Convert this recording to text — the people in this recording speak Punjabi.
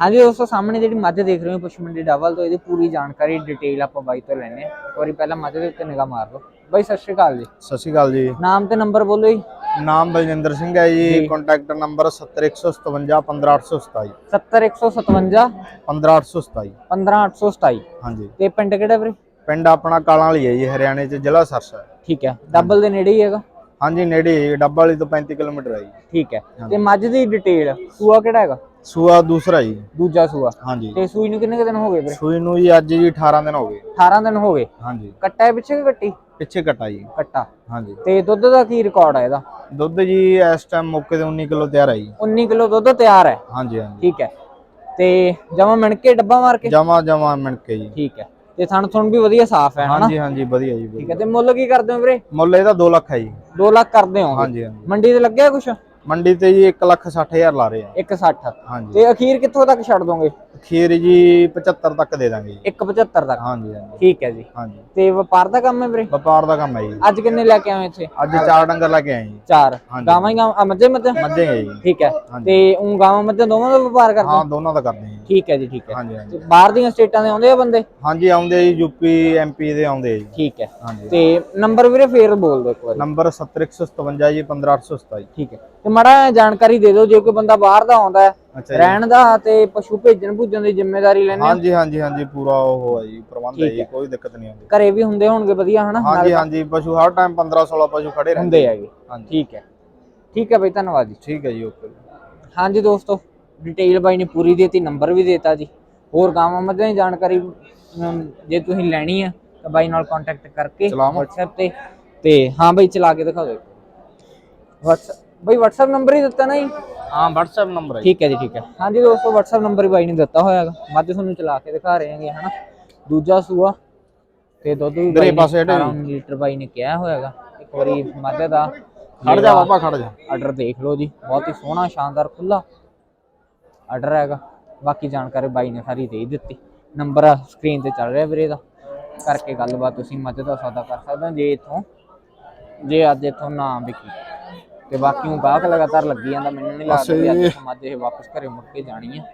ਹਾਂਜੀ ਦੋਸਤੋ ਸਾਹਮਣੇ ਜਿਹੜੀ ਮੱਝ ਦੇਖ ਰਹੇ ਹੋ ਪਸ਼ੂ ਮੰਡੀ ਡਬਲ ਤੋਂ ਇਹਦੀ ਪੂਰੀ ਜਾਣਕਾਰੀ ਡਿਟੇਲ ਆਪਾਂ ਬਾਈ ਤੋਂ ਲੈਣੇ ਆ ਇੱਕ ਵਾਰੀ ਪਹਿਲਾਂ ਮੱਝ ਦੇ ਉੱਤੇ ਨਿਗਾਹ ਮਾਰ ਲਓ। ਬਾਈ ਸਤਿ ਸ਼੍ਰੀ ਅਕਾਲ ਜੀ। ਸਤਿ ਸ਼੍ਰੀ ਅਕਾਲ ਜੀ। ਨਾਮ ਤੇ ਨੰਬਰ ਬੋਲੋ ਜੀ। ਨਾਮ ਬਲਜਿੰਦਰ ਸਿੰਘ ਹੈ ਜੀ। ਕੰਟੈਕਟ ਨੰਬਰ 70157 15827 70157 15827 15827 ਹਾਂਜੀ। ਤੇ ਪਿੰਡ ਕਿਹੜਾ ਵੀਰੇ? ਪਿੰਡ ਆਪਣਾ ਕਾਲਾਂ ਵਾਲੀ ਹੈ ਜੀ ਹਰਿਆਣੇ ਚ ਜ਼ਿਲ੍ਹਾ ਸਰਸਾ। ਠੀਕ ਹੈ। ਡਬਲ ਦੇ ਨੇੜੇ ਹੀ ਹੈਗਾ? ਹਾਂਜੀ ਨੇੜੇ ਹੀ ਹੈ, ਡੱਬਾ ਵਾਲੀ ਤੋਂ 35 ਕਿਲੋਮੀਟਰ ਹੈ ਜੀ। ਠੀਕ ਹੈ। ਤੇ ਮੱਝ ਦੀ ਡਿਟੇਲ ਸੂਆ ਕਿਹੜਾ ਹੈਗਾ? ਸੂਆ ਦੂਸਰਾ ਜੀ। ਦੂਜਾ ਸੂਆ। ਹਾਂਜੀ। ਤੇ ਸੂਈ ਨੂੰ ਕਿੰਨੇ ਕੁ ਦਿਨ ਹੋ ਗਏ ਵੀਰੇ? ਸੂਈ ਨੂੰ ਜੀ ਅੱਜ ਜੀ 18 ਦਿਨ ਹੋ ਗਏ। 18 ਦਿਨ ਹੋ ਗਏ। ਹਾਂਜੀ। ਕੱਟਾ ਹੈ ਪਿੱਛੇ ਕਿ ਕੱਟੀ? ਪਿੱਛੇ ਕਟਾ ਜੀ। ਕੱਟਾ। ਹਾਂਜੀ। ਤੇ ਦੁੱਧ ਦਾ ਕੀ ਰਿਕਾਰਡ ਹੈ ਇਹਦਾ? ਦੁੱਧ ਜੀ ਇਸ ਟਾਈਮ ਮੌਕੇ ਤੇ 19 ਕਿਲੋ ਤਿਆਰ ਹੈ ਜੀ। 19 ਕਿਲੋ ਦੁੱਧ ਤਿਆਰ ਹੈ। ਹਾਂਜੀ ਹਾਂਜੀ। ਠੀਕ ਹੈ। ਤੇ ਜਮਾ ਮਿਣ ਕੇ ਡੱਬਾ ਮਾਰ ਕੇ? ਜਮਾ ਜਮਾ ਮਿਣ ਕੇ ਜੀ। ਠੀਕ ਹੈ। ਤੇ ਥਣ ਥਣ ਵੀ ਵਧੀਆ ਸਾਫ਼ ਹੈ ਹਨਾ? ਹਾਂਜੀ ਹਾਂਜੀ ਵਧੀਆ ਜੀ ਠੀਕ ਹੈ। ਤੇ ਮੁੱਲ ਕੀ ਕਰਦੇ ਹੋ ਵੀਰੇ? ਮੁੱਲ ਇਹਦਾ 2 ਲੱਖ ਹੈ ਜੀ। 2 ਲੱਖ ਕਰਦੇ ਹੋ। ਹਾਂਜੀ ਹਾਂਜੀ। ਮੰਡੀ ਤੇ ਲੱਗਿਆ ਕੁਛ? ਮੰਡੀ ਤੇ ਜੀ 1 ਲੱਖ 60 ਹਜ਼ਾਰ ਲਾ ਰਹੇ ਆ। 160 ਹਾਂਜੀ। ਤੇ ਅਖੀਰ ਕਿੱਥੋਂ ਤੱਕ ਛੱਡ ਦੋਗੇ? ਖੀਰ ਜੀ 75 ਤੱਕ ਦੇ ਦਾਂਗੇ ਜੀ। 175 ਤੱਕ? ਹਾਂਜੀ ਹਾਂਜੀ। ਠੀਕ ਹੈ ਜੀ। ਹਾਂਜੀ। ਤੇ ਵਪਾਰ ਦਾ ਕੰਮ ਹੈ ਵੀਰੇ? ਵਪਾਰ ਦਾ ਕੰਮ ਹੈ ਜੀ। ਅੱਜ ਕਿੰਨੇ ਲੈ ਕੇ ਆਏ ਇੱਥੇ? ਅੱਜ ਚਾਰ ਡੰਗਰ ਲੈ ਕੇ ਆਏ ਜੀ। ਚਾਰ। ਹਾਂਜੀ। ਗਾਵਾਂ ਹੀ ਗਾਵਾਂ ਮੱਝੇ ਮੱਝੇ? ਮੱਝੇ ਹੈ ਜੀ। ਠੀਕ ਹੈ। ਤੇ ਉਹ ਗਾਵਾਂ ਮੱਝਾਂ ਦੋਵਾਂ ਦਾ ਵਪਾਰ ਕਰਦੇ ਹੋ? ਹਾਂ ਦੋਨਾਂ ਦਾ ਕਰਦੇ ਹਾਂ ਠੀਕ ਹੈ ਜੀ ਠੀਕ ਹੈ। ਹਾਂਜੀ ਹਾਂਜੀ। ਤੇ ਬਾਹਰ ਦੀਆਂ ਸਟੇਟਾਂ ਦੇ ਆਉਂਦੇ ਆ ਬੰਦੇ? ਹਾਂਜੀ ਆਉਂਦੇ ਜੀ ਯੂਪੀ ਐਮਪੀ ਦੇ ਆਉਂਦੇ ਆ ਜੀ। ਠੀਕ ਹੈ। ਹਾਂਜੀ। ਤੇ ਨੰਬਰ ਵੀਰੇ ਫੇਰ ਬੋਲ ਦਿਓ ਇੱਕ ਵਾਰੀ। ਨੰਬਰ 70157 ਜੀ 15827 ਠੀਕ ਹੈ। ਤੇ ਮਾੜਾ ਜਾਣਕਾਰੀ ਦੇ ਦਿਓ ਜੇ ਕੋਈ ਬੰਦਾ ਬਾਹਰ ਦਾ ਆਉਂਦਾ ਹੈ ਰਹਿਣ ਦਾ ਤੇ ਪਸ਼ੂ ਭੇਜਣ ਭੁਜਣ ਦੀ ਜ਼ਿੰਮੇਵਾਰੀ ਲੈਣੇ ਹਾਂਜੀ ਹਾਂਜੀ ਹਾਂਜੀ ਪੂਰਾ ਉਹ ਹੈ ਜੀ ਪ੍ਰਬੰਧ ਹੈ ਜੀ ਕੋਈ ਦਿੱਕਤ ਨਹੀਂ ਆਉਂਦੀ। ਘਰੇ ਵੀ ਹੁੰਦੇ ਹੋਣਗੇ ਵਧੀਆ ਹਨਾ? ਹਾਂਜੀ ਹਾਂਜੀ ਪਸ਼ੂ ਹਰ ਟਾਈਮ 15 16 ਪਸ਼ੂ ਖੜੇ ਰਹਿੰਦੇ ਹੁੰਦੇ ਹੈਗੇ। ਠੀਕ ਹੈ। ਠੀਕ ਹੈ ਬਈ ਧੰਨਵਾਦ ਜੀ। ਠੀਕ ਹੈ ਜੀ ਓਕੇ। ਹਾਂਜੀ ਦੋਸਤੋ ਡਿਟੇਲ ਬਾਈ ਨੇ ਪੂਰੀ ਦੇਤੀ ਨੰਬਰ ਵੀ ਦੇਤਾ ਜੀ। ਹੋਰ ਗਾਵਾਂ ਮੱਝਾਂ ਦੀ ਜਾਣਕਾਰੀ ਜੇ ਤੁਸੀਂ ਲੈਣੀ ਆ ਤਾਂ ਬਾਈ ਨਾਲ ਕੰਟੈਕਟ ਕਰਕੇ? WhatsApp ਤੇ ਤੇ ਹਾਂ ਬਾਈ ਚਲਾ ਕੇ ਦਿਖਾ। ਦਿਓ WhatsApp ਬਾਈ WhatsApp ਨੰਬਰ ਹੀ ਦਿੱਤਾ ਨਾ ਜੀ? ਹਾਂ WhatsApp ਨੰਬਰ ਹੈ ਠੀਕ ਹੈ ਜੀ ਠੀਕ ਹੈ। ਹਾਂਜੀ ਦੋਸਤੋ WhatsApp ਨੰਬਰ ਹੀ ਬਾਈ ਨੇ ਦਿੱਤਾ ਹੋਇਆ ਹੈਗਾ ਮੱਝ ਤੁਹਾਨੂੰ ਚਲਾ ਕੇ ਦਿਖਾ ਰਹੇ ਹਾਂਗੇ ਹਨਾ? ਦੂਜਾ ਸੂਆ ਤੇ ਦੁੱਧ ਵੀ ਨੇ ਪਾਸੇ ਹਟੇ 18 ਲੀਟਰ ਬਾਈ ਨੇ ਕਿਹਾ ਹੋਇਆਗਾ। ਇੱਕ ਵਾਰੀ ਮੱਝ ਦਾ ਖੜ ਜਾ ਬਾਬਾ ਖੜ ਜਾ। ਆਰਡਰ ਦੇਖ ਲਓ ਜੀ। ਬਹੁਤ ਹੀ ਸੋਹਣਾ ਸ਼ਾਨਦਾਰ ਖੁੱਲਾ ਆਰਡਰ ਹੈਗਾ। ਬਾਕੀ ਜਾਣਕਾਰੀ ਬਾਈ ਨੇ ਸਾਰੀ ਦੇ ਦਿੱਤੀ। ਨੰਬਰ ਸਕਰੀਨ ਤੇ ਚੱਲ ਰਿਹਾ ਵੀਰੇ ਦਾ ਕਰਕੇ ਗੱਲਬਾਤ ਤੁਸੀਂ ਮੱਝ ਦਾ ਸੌਦਾ ਕਰ ਸਕਦੇ ਹੋ। ਜੇ ਇਥੋਂ ਜੇ ਅੱਜ ਇਥੋਂ ਨਾ ਵਿਕੀ। ਤੇ ਬਾਕੀ ਉਹ ਗਾਹਕ ਲਗਾਤਾਰ ਲੱਗੀ ਜਾਂਦਾ ਮੈਨੂੰ ਨਹੀਂ ਲੱਗਦਾ ਅੱਜ ਇਹ ਵਾਪਸ ਘਰੇ ਮੁੜ ਕੇ ਜਾਣੀ ਹੈ